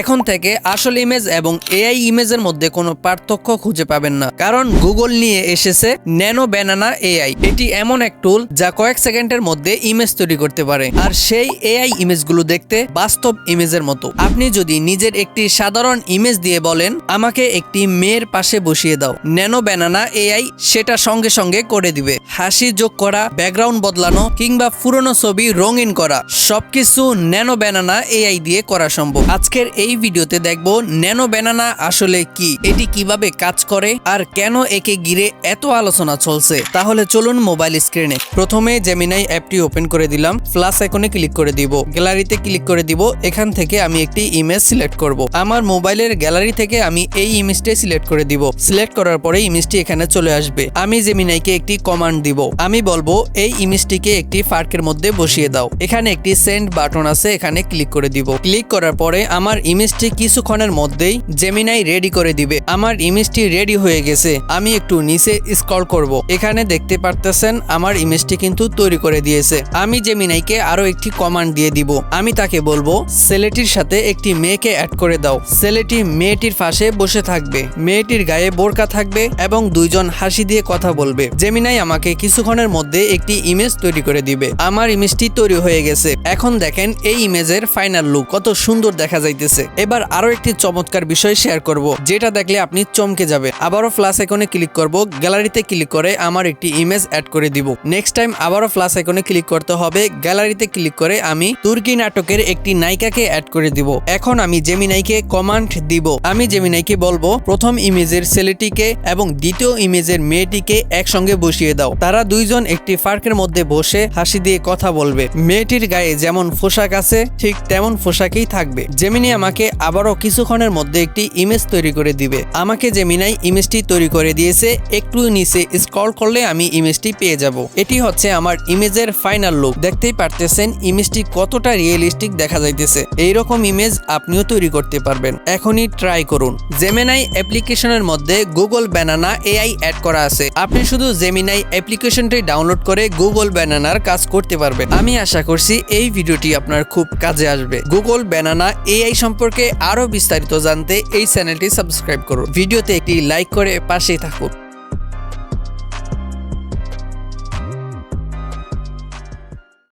এখন থেকে আসল ইমেজ এবং এআই ইমেজের মধ্যে কোনো পার্থক্য খুঁজে পাবেন না। কারণ গুগল নিয়ে এসেছে ন্যানো ব্যানানা এআই এটি এমন এক টুল যা কয়েক সেকেন্ডের মধ্যে ইমেজ তৈরি করতে পারে। আর সেই এআই ইমেজগুলো দেখতে বাস্তব ইমেজের মতো। আপনি যদি নিজের একটি সাধারণ ইমেজ দিয়ে বলেন, আমাকে একটি মেয়ের পাশে বসিয়ে দাও। ন্যানো ব্যানানা এআই সেটা সঙ্গে সঙ্গে করে দিবে। হাসি যোগ করা ব্যাকগ্রাউন্ড বদলানো, কিংবা পুরনো ছবি রঙিন করা, সবকিছু ন্যানো ব্যানানা এআই দিয়ে করা সম্ভব। আজকের এই ভিডিওতে দেখব ন্যানো ব্যানানা আসলে কি? এটি কীভাবে কাজ করে? আর কেন একে ঘিরে এত আলোচনা চলছে? তাহলে চলুন মোবাইল স্ক্রিনে। প্রথমে জেমিনাই অ্যাপটি ওপেন করে দিলাম। প্লাস আইকনে ক্লিক করে দিব। গ্যালারিতে ক্লিক করে দিব। এখান থেকে আমি একটি ইমেজ সিলেক্ট করব। আমার মোবাইলের গ্যালারি থেকে আমি এই ইমেজটি সিলেক্ট করে দিব। সিলেক্ট করার পরে ইমেজটি এখানে চলে আসবে। আমি জেমিনাইকে একটি কমান্ড দিব। আমি বলব, এই ইমেজটিকে একটি ফার্কের মধ্যে বসিয়ে দাও। এখানে একটি সেন্ড বাটন আছে। এখানে ক্লিক করে দিব। ক্লিক করার পরে আমার ইমেজটি কিছুক্ষণের মধ্যেই জেমিনাই রেডি করে দিবে। আমার ইমেজটি রেডি হয়ে গেছে। আমি একটু নিচে স্ক্রল করব। এখানে দেখতে পারতেছেন, আমার ইমেজটি কিন্তু তৈরি করে দিয়েছে। আমি জেমিনাইকে আরও একটি কমান্ড দিয়ে দিব। আমি তাকে বলব ছেলেটির সাথে একটি মেয়েকে অ্যাড করে দাও। ছেলেটি মেয়েটির পাশে বসে থাকবে। মেয়েটির গায়ে বোরকা থাকবে এবং দুইজন হাসি দিয়ে কথা বলবে। জেমিনাই আমাকে কিছুক্ষণের মধ্যে একটি ইমেজ তৈরি করে দিবে। আমার ইমেজটি তৈরি হয়ে গেছে। এখন দেখেন, এই ইমেজের ফাইনাল লুক কত সুন্দর দেখা যাইতেছে। এবার আরও একটি চমৎকার বিষয় শেয়ার করব, যেটা দেখলে আপনি চমকে যাবে। আবারও ফ্লাশ আইকনে ক্লিক করব গ্যালারিতে ক্লিক করে আমার একটি ইমেজ অ্যাড করে দিব। নেক্সট টাইম আবারও ফ্লাশ আইকনে ক্লিক করতে হবে গ্যালারিতে ক্লিক করে আমি তুর্কি নাটকের একটি নায়িকাকে অ্যাড করে দিব। এখন আমি জেমিনাইকে কমান্ড দিব। আমি জেমিনাইকে বলব, প্রথম ইমেজের ছেলেটিকে এবং দ্বিতীয় ইমেজের মেয়েটিকে একসঙ্গে বসিয়ে দাও। তারা দুইজন একটি পার্কের মধ্যে বসে হাসি দিয়ে কথা বলবে। মেয়েটির গায়ে যেমন পোশাক আছে, ঠিক তেমন পোশাকেই থাকবে। জেমিনি আমাকে আবারও কিছুক্ষণের মধ্যে একটি ইমেজ তৈরি করে দিবে। আমাকে জেমিনাই ইমেজটি তৈরি করে দিয়েছে, একটু নিচে স্ক্রল করলে আমি ইমেজটি পেয়ে যাব। এটি হচ্ছে আমার ইমেজের ফাইনাল লুক দেখতেই পারতেছেন ইমেজটি কতটা রিয়েলিস্টিক দেখা যাইতেছে। এইরকম ইমেজ আপনিও তৈরি করতে পারবেন। এখনই ট্রাই করুন। জেমিনাই অ্যাপ্লিকেশনের মধ্যে গুগল ব্যানানা এআই অ্যাড করা আছে। আপনি শুধু জেমিনাই অ্যাপ্লিকেশনটি ডাউনলোড করে গুগল ব্যানানার কাজ করতে পারবেন। আমি আশা করছি এই ভিডিওটি আপনার খুব কাজে আসবে। গুগল ব্যানানা এআই সম্পর্কে আরও বিস্তারিত জানতে এই চ্যানেলটি সাবস্ক্রাইব করুন। ভিডিওতে একটি লাইক করে পাশেই থাকুন।